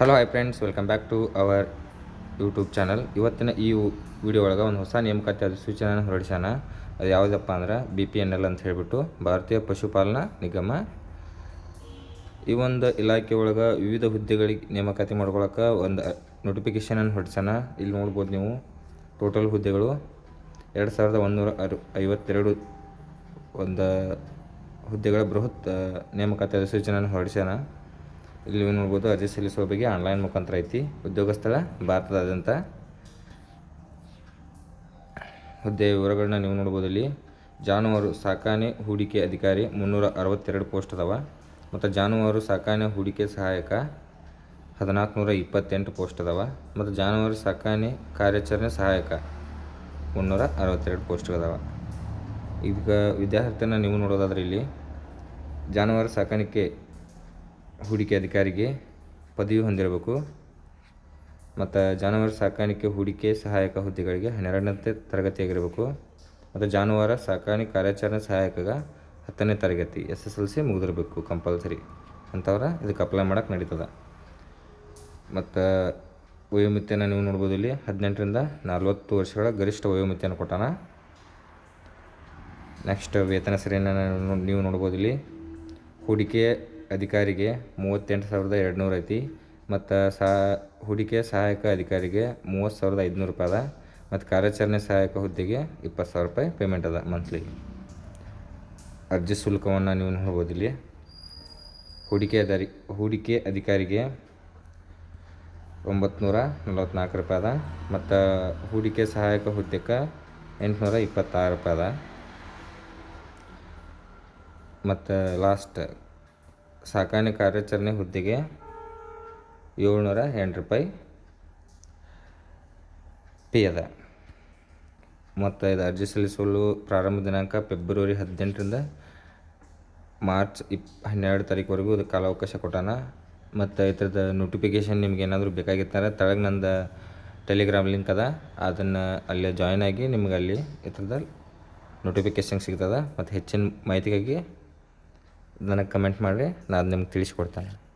Hello hi friends welcome back to our YouTube channel ಇವತ್ತಿನ ಈ video ಒಳಗೆ ಒಂದು ಹೊಸ ನೇಮಕಾತಿ ಅಧಿಸೂಚನೆಯನ್ನು ಹೊರಡಿಸ್ಯಾನ ಅದು ಯಾವುದಪ್ಪ ಅಂದ್ರೆ ಬಿ ಪಿ ಎನ್ ಎಲ್ ಅಂತ ಹೇಳಿಬಿಟ್ಟು ಭಾರತೀಯ ಪಶುಪಾಲನಾ ನಿಗಮ. ಈ ಒಂದು ಇಲಾಖೆ ಒಳಗೆ ವಿವಿಧ ಹುದ್ದೆಗಳಿಗೆ ನೇಮಕಾತಿ ಮಾಡ್ಕೊಳಕ್ಕೆ ಒಂದು ನೋಟಿಫಿಕೇಷನನ್ನು ಹೊರಡಿಸ್ಯಾನ ಇಲ್ಲಿ ನೋಡ್ಬೋದು ನೀವು ಟೋಟಲ್ ಹುದ್ದೆಗಳು ಎರಡು ಸಾವಿರದ ಒಂದುನೂರ ಅರು ಐವತ್ತೆರಡು ಒಂದು ಹುದ್ದೆಗಳ ಬೃಹತ್ ನೇಮಕಾತಿ ಅಧಿಸೂಚನೆಯನ್ನು ಹೊರಡಿಸ್ಯಾನ ಇಲ್ಲಿ ನೋಡ್ಬೋದು ಅರ್ಜಿ ಸಲ್ಲಿಸುವ ಬಗ್ಗೆ ಆನ್ಲೈನ್ ಮುಖಾಂತರ ಐತಿ. ಉದ್ಯೋಗ ಸ್ಥಳ ಭಾರತದಾದ್ಯಂತ. ಹುದ್ದೆ ವಿವರಗಳನ್ನ ನೀವು ನೋಡ್ಬೋದು ಇಲ್ಲಿ. ಜಾನುವಾರು ಸಾಕಾಣೆ ಹೂಡಿಕೆ ಅಧಿಕಾರಿ ಮುನ್ನೂರ ಅರವತ್ತೆರಡು ಪೋಸ್ಟ್ ಅದಾವ. ಮತ್ತು ಜಾನುವಾರು ಸಾಕಾಣೆ ಹೂಡಿಕೆ ಸಹಾಯಕ ಹದಿನಾಲ್ಕು ನೂರ ಇಪ್ಪತ್ತೆಂಟು ಪೋಸ್ಟ್ ಅದಾವ. ಮತ್ತು ಜಾನುವಾರು ಸಾಕಾಣೆ ಕಾರ್ಯಾಚರಣೆ ಸಹಾಯಕ ಮುನ್ನೂರ ಅರವತ್ತೆರಡು ಪೋಸ್ಟ್ ಅದಾವ ಈಗ ವಿದ್ಯಾರ್ಥಿನ ನೀವು ನೋಡೋದಾದ್ರೆ ಇಲ್ಲಿ ಜಾನುವಾರು ಸಾಕಾಣಿಕೆ ಹೂಡಿಕೆ ಅಧಿಕಾರಿಗೆ ಪದವಿ ಹೊಂದಿರಬೇಕು. ಮತ್ತು ಜಾನುವಾರು ಸಾಕಾಣಿಕೆ ಹೂಡಿಕೆ ಸಹಾಯಕ ಹುದ್ದೆಗಳಿಗೆ ಹನ್ನೆರಡನೇ ತರಗತಿಯಾಗಿರಬೇಕು. ಮತ್ತು ಜಾನುವಾರು ಸಾಕಾಣಿಕೆ ಕಾರ್ಯಾಚರಣೆ ಸಹಾಯಕಗ ಹತ್ತನೇ ತರಗತಿ ಎಸ್ ಎಸ್ ಎಲ್ ಸಿ ಮುಗಿದಿರಬೇಕು ಕಂಪಲ್ಸರಿ ಅಂಥವ್ರ ಇದಕ್ಕೆ ಅಪ್ಲೈ ಮಾಡೋಕೆ ನಡೀತದೆ. ಮತ್ತು ವಯೋಮಿತಿಯನ್ನು ನೀವು ನೋಡ್ಬೋದು ಇಲ್ಲಿ ಹದಿನೆಂಟರಿಂದ ನಲ್ವತ್ತು ವರ್ಷಗಳ ಗರಿಷ್ಠ ವಯೋಮಿತಿಯನ್ನು ಕೊಟ್ಟಾನ. ನೆಕ್ಸ್ಟ್ ವೇತನ ಸರಿಯನ್ನು ನೀವು ನೋಡ್ಬೋದು ಇಲ್ಲಿ. ಹೂಡಿಕೆ ಅಧಿಕಾರಿಗೆ ಮೂವತ್ತೆಂಟು ಸಾವಿರದ ಎರಡುನೂರು ಐತಿ ಮತ್ತು ಸಾ, ಹೂಡಿಕೆ ಸಹಾಯಕ ಅಧಿಕಾರಿಗೆ ಮೂವತ್ತು ಸಾವಿರದ ಐದುನೂರು ರೂಪಾಯಿ ಅದ ಮತ್ತು ಕಾರ್ಯಾಚರಣೆ ಸಹಾಯಕ ಹುದ್ದೆಗೆ ಇಪ್ಪತ್ತು ಸಾವಿರ ರೂಪಾಯಿ ಪೇಮೆಂಟ್ ಅದ ಮಂತ್ಲಿ ಅರ್ಜಿ ಶುಲ್ಕವನ್ನು ನೀವು ನೋಡ್ಬೋದು ಇಲ್ಲಿ. ಹೂಡಿಕೆ ಅದಾರಿ, ಹೂಡಿಕೆ ಅಧಿಕಾರಿಗೆ ಒಂಬತ್ತು ನಲ್ವತ್ನಾಲ್ಕು ರೂಪಾಯಿ ಅದ ಮತ್ತು ಹೂಡಿಕೆ ಸಹಾಯಕ ಹುದ್ದೆಗೆ ಎಂಟುನೂರ ಇಪ್ಪತ್ತಾರು ರೂಪಾಯಿ ಅದ. ಮತ್ತು ಲಾಸ್ಟ್ ಸಾಕಾಣೆ ಕಾರ್ಯಾಚರಣೆ ಹುದ್ದೆಗೆ ಏಳ್ನೂರ ಎಂಟು ರೂಪಾಯಿ ಪೇ ಅದ ಮತ್ತು ಇದು ಅರ್ಜಿ ಸಲ್ಲಿಸಲು ಪ್ರಾರಂಭ ದಿನಾಂಕ ಫೆಬ್ರವರಿ ಹದಿನೆಂಟರಿಂದ ಮಾರ್ಚ್ ಇಪ್, ಹನ್ನೆರಡು ತಾರೀಕುವರೆಗೂ ಇದು ಕಾಲಾವಕಾಶ ಕೊಟ್ಟಾನ. ಮತ್ತು ಇದ್ರದ್ದು ನೋಟಿಫಿಕೇಷನ್ ನಿಮ್ಗೆ ಏನಾದರೂ ಬೇಕಾಗಿತ್ತಂದ್ರೆ ತೆಳಗೆ ನಂದು ಟೆಲಿಗ್ರಾಮ್ ಲಿಂಕ್ ಅದ. ಅದನ್ನು ಅಲ್ಲೇ ಜಾಯ್ನ್ ಆಗಿ ನಿಮ್ಗೆ ಅಲ್ಲಿ ಈ ಥರದ ನೋಟಿಫಿಕೇಶನ್ ಸಿಗ್ತದೆ. ಮತ್ತು ಹೆಚ್ಚಿನ ಮಾಹಿತಿಗಾಗಿ ನನಗೆ ಕಮೆಂಟ್ ಮಾಡಿರಿ ನಾನು ನಿಮ್ಗೆ ತಿಳಿಸ್ಕೊಡ್ತೇನೆ.